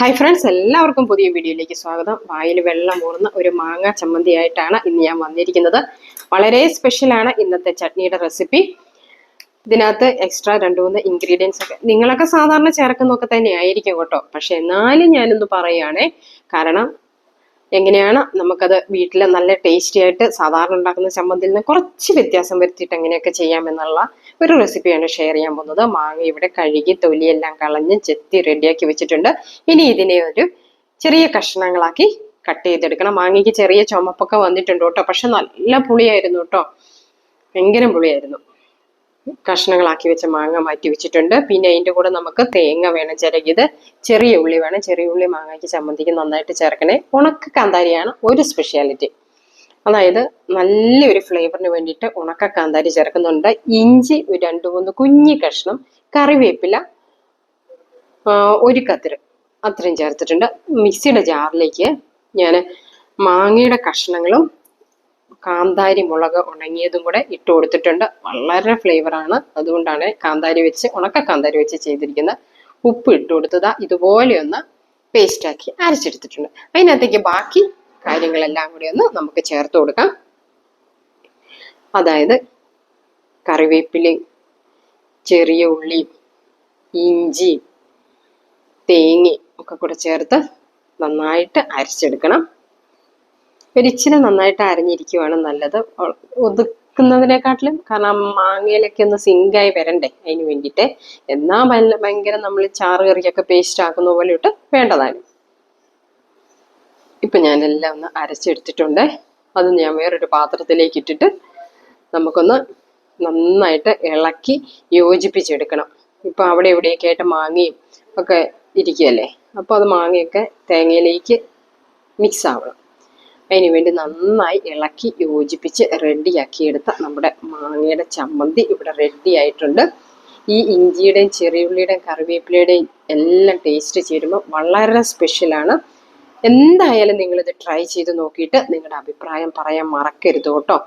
Hi friends എല്ലാവർക്കും പുതിയ വീഡിയോയിലേക്ക് സ്വാഗതം. വായിൽ വെള്ളം ഊർന്ന ഒരു മാങ്ങ ചമ്മന്തിയായിട്ടാണ് ഇന്ന് ഞാൻ വന്നിരിക്കുന്നത്. വളരെ സ്പെഷ്യലാണ് ഇന്നത്തെ ചട്നിയുടെ റെസിപ്പി ഇതിനകത്ത് എക്സ്ട്രാ രണ്ട് മൂന്ന് ഇൻഗ്രീഡിയൻസ് ഒക്കെ. നിങ്ങളൊക്കെ സാധാരണ ചേർക്കുന്നൊക്കെ തന്നെ ആയിരിക്കും കേട്ടോ. പക്ഷെ എന്നാലും ഞാനൊന്ന് പറയുകയാണേ കാരണം എങ്ങനെയാണ് നമുക്കത് വീട്ടിൽ നല്ല ടേസ്റ്റി ആയിട്ട് സാധാരണ ഉണ്ടാക്കുന്ന ചമ്മന്തിൽ നിന്ന് കുറച്ച് വ്യത്യാസം വരുത്തിയിട്ട് എങ്ങനെയൊക്കെ ചെയ്യാമെന്നുള്ള ഒരു റെസിപ്പിയാണ് ഷെയർ ചെയ്യാൻ പോകുന്നത്. മാങ്ങ ഇവിടെ കഴുകി തൊലിയെല്ലാം കളഞ്ഞ് ചെത്തി റെഡിയാക്കി വെച്ചിട്ടുണ്ട്. ഇനി ഇതിനെ ഒരു ചെറിയ കഷ്ണങ്ങളാക്കി കട്ട് ചെയ്തെടുക്കണം. മാങ്ങയ്ക്ക് ചെറിയ ചുമപ്പൊക്കെ വന്നിട്ടുണ്ട് കേട്ടോ. പക്ഷെ നല്ല പുളിയായിരുന്നു കേട്ടോ. ഭയങ്കര പുളിയായിരുന്നു. കഷ്ണങ്ങളാക്കി വെച്ച മാങ്ങ മാറ്റി വെച്ചിട്ടുണ്ട്. പിന്നെ അതിന്റെ കൂടെ നമുക്ക് തേങ്ങ വേണം ചിരകിയത്. ചെറിയ ഉള്ളി വേണം. ചെറിയ ഉള്ളി മാങ്ങയ്ക്ക് ചമ്മന്തിക്ക് നന്നായിട്ട് ചേർക്കണേ. ഉണക്ക കാന്താരിയാണ് ഒരു സ്പെഷ്യാലിറ്റി അതായത് നല്ലൊരു ഫ്ലേവറിന് വേണ്ടിയിട്ട് ഉണക്ക കാന്താരി ചേർക്കുന്നുണ്ട്. ഇഞ്ചി ഒരു രണ്ട് മൂന്ന് കുഞ്ഞി കഷ്ണം. കറിവേപ്പില ഒരു കത്തിര് അത്രയും ചേർത്തിട്ടുണ്ട്. മിക്സിയുടെ ജാറിലേക്ക് ഞാൻ മാങ്ങയുടെ കഷ്ണങ്ങളും കാന്താരി മുളക് ഉണങ്ങിയതും കൂടെ ഇട്ട് കൊടുത്തിട്ടുണ്ട്. വളരെ ഫ്ലേവറാണ് അതുകൊണ്ടാണ് കാന്താരി വെച്ച് ഉണക്ക കാന്താരി വെച്ച് ചെയ്തിരിക്കുന്നത് ഉപ്പ് ഇട്ട് കൊടുത്തതാ. ഇതുപോലെ ഒന്ന് പേസ്റ്റാക്കി അരച്ചെടുത്തിട്ടുണ്ട്. അതിനകത്തേക്ക് ബാക്കി കാര്യങ്ങളെല്ലാം കൂടി ഒന്ന് നമുക്ക് ചേർത്ത് കൊടുക്കാം. അതായത് കറിവേപ്പിലയും ചെറിയ ഉള്ളി ഇഞ്ചി തേങ്ങയും ഒക്കെ കൂടെ ചേർത്ത് നന്നായിട്ട് അരച്ചെടുക്കണം. ഒരിച്ചിരി നന്നായിട്ട് അരഞ്ഞിരിക്കുവാണ് നല്ലത്. ഒതുക്കുന്നതിനെക്കാട്ടിലും കാരണം മാങ്ങയിലൊക്കെ ഒന്ന് സിങ്കായി വരണ്ടേ അതിന് വേണ്ടിയിട്ട്. എന്നാ ഭയ- ഭയങ്കര നമ്മൾ ചാറ് കറിയൊക്കെ പേസ്റ്റ് ആക്കുന്ന പോലെ ഇട്ട് വേണ്ടതാണ്. ഇപ്പൊ ഞാനെല്ലാം ഒന്ന് അരച്ചെടുത്തിട്ടുണ്ട്. അത് ഞാൻ വേറൊരു പാത്രത്തിലേക്ക് ഇട്ടിട്ട് നമുക്കൊന്ന് നന്നായിട്ട് ഇളക്കി യോജിപ്പിച്ചെടുക്കണം. ഇപ്പൊ അവിടെ ഇവിടെയൊക്കെ ആയിട്ട് മാങ്ങയും ഒക്കെ ഇരിക്കുകയല്ലേ? അപ്പോൾ അത് മാങ്ങയൊക്കെ തേങ്ങയിലേക്ക് മിക്സ് ആവണം. അതിന് വേണ്ടി നന്നായി ഇളക്കി യോജിപ്പിച്ച് റെഡിയാക്കിയെടുത്ത നമ്മുടെ മാങ്ങയുടെ ചമ്മന്തി ഇവിടെ റെഡി ആയിട്ടുണ്ട്. ഈ ഇഞ്ചിയുടെയും ചെറിയുള്ളിയുടെയും കറിവേപ്പിലയുടെയും എല്ലാം ടേസ്റ്റ് ചേരുമ്പോൾ വളരെ സ്പെഷ്യലാണ് എന്തായാലും നിങ്ങളിത് ട്രൈ ചെയ്ത് നോക്കിയിട്ട് നിങ്ങളുടെ അഭിപ്രായം പറയാൻ മറക്കരുത് കേട്ടോ.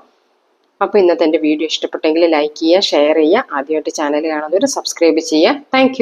അപ്പോൾ ഇന്നത്തെ എന്റെ വീഡിയോ ഇഷ്ടപ്പെട്ടെങ്കിൽ ലൈക്ക് ചെയ്യുക ഷെയർ ചെയ്യുക. ആദ്യമായിട്ട് ചാനൽ കാണുന്നവർ സബ്സ്ക്രൈബ് ചെയ്യുക. താങ്ക്